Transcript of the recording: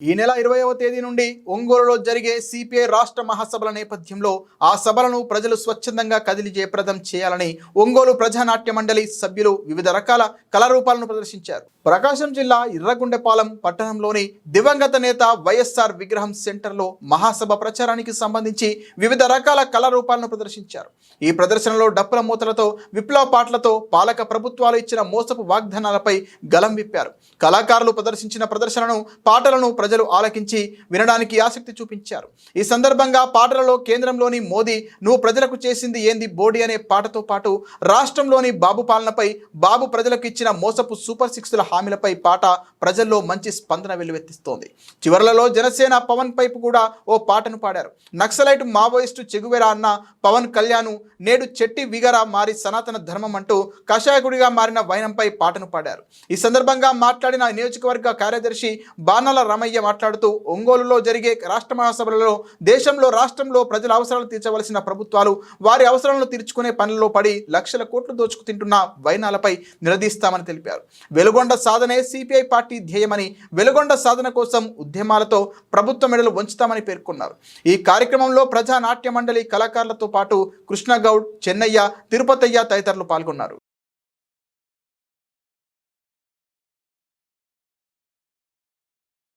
ఈ నెల ఇరవైవ తేదీ నుండి ఒంగోలులో జరిగే సిపిఐ రాష్ట్ర మహాసభల నేపథ్యంలో ఆ సభలను ప్రజలు స్వచ్ఛందంగా కదిలి జయప్రదం చేయాలని ఒంగోలు ప్రజానాట్య మండలి సభ్యులు వివిధ రకాల కళారూపాలను ప్రదర్శించారు. ప్రకాశం జిల్లా ఇర్రగుండెపాలెం పట్టణంలోని దివంగత నేత వైఎస్ఆర్ విగ్రహం సెంటర్లో మహాసభ ప్రచారానికి సంబంధించి వివిధ రకాల కళారూపాలను ప్రదర్శించారు. ఈ ప్రదర్శనలో డప్పుల మూతలతో విప్లవ పాటలతో పాలక ప్రభుత్వాలు ఇచ్చిన మోసపు వాగ్దానాలపై గలం విప్పారు. కళాకారులు ప్రదర్శించిన ప్రదర్శనను పాటలను ప్రజలు ఆలకించి వినడానికి ఆసక్తి చూపించారు. ఈ సందర్భంగా పాటలలో కేంద్రంలోని మోదీ నువ్వు ప్రజలకు చేసింది ఏంది బోడి అనే పాటతో పాటు రాష్ట్రంలోని బాబు పాలనపై బాబు ప్రజలకు ఇచ్చిన మోసపు సూపర్ సిక్స్ల హామీలపై పాట ప్రజల్లో మంచి స్పందన వెల్లువెత్తిస్తోంది. చివరలలో జనసేన పవన్ పైపు కూడా ఓ పాటను పాడారు. నక్సలైట్ మావోయిస్టు చెగువెరా అన్న పవన్ కళ్యాణ్ నేడు చెట్టి విగరా మారి సనాతన ధర్మం అంటూ కషాయకుడిగా మారిన వైనంపై పాటను పాడారు. ఈ సందర్భంగా మాట్లాడిన నియోజకవర్గ కార్యదర్శి బాణాల రమయ్య మాట్లాడుతూ ఒంగోలులో జరిగే రాష్ట్ర మహాసభలలో దేశంలో రాష్ట్రంలో ప్రజల అవసరాలు తీర్చవలసిన ప్రభుత్వాలు వారి అవసరాలను తీర్చుకునే పనుల్లో పడి లక్షల కోట్లు దోచుకు తింటున్న వైనాలపై నిలదీస్తామని తెలిపారు. వెలుగొండ సాధనే సిపిఐ పార్టీ ధ్యేయమని వెలుగొండ సాధన కోసం ఉద్యమాలతో ప్రభుత్వ మెడలు వంచుతామని పేర్కొన్నారు. ఈ కార్యక్రమంలో ప్రజా నాట్య మండలి కళాకారులతో పాటు కృష్ణగౌడ్ చెన్నయ్య తిరుపతయ్య తదితరులు పాల్గొన్నారు.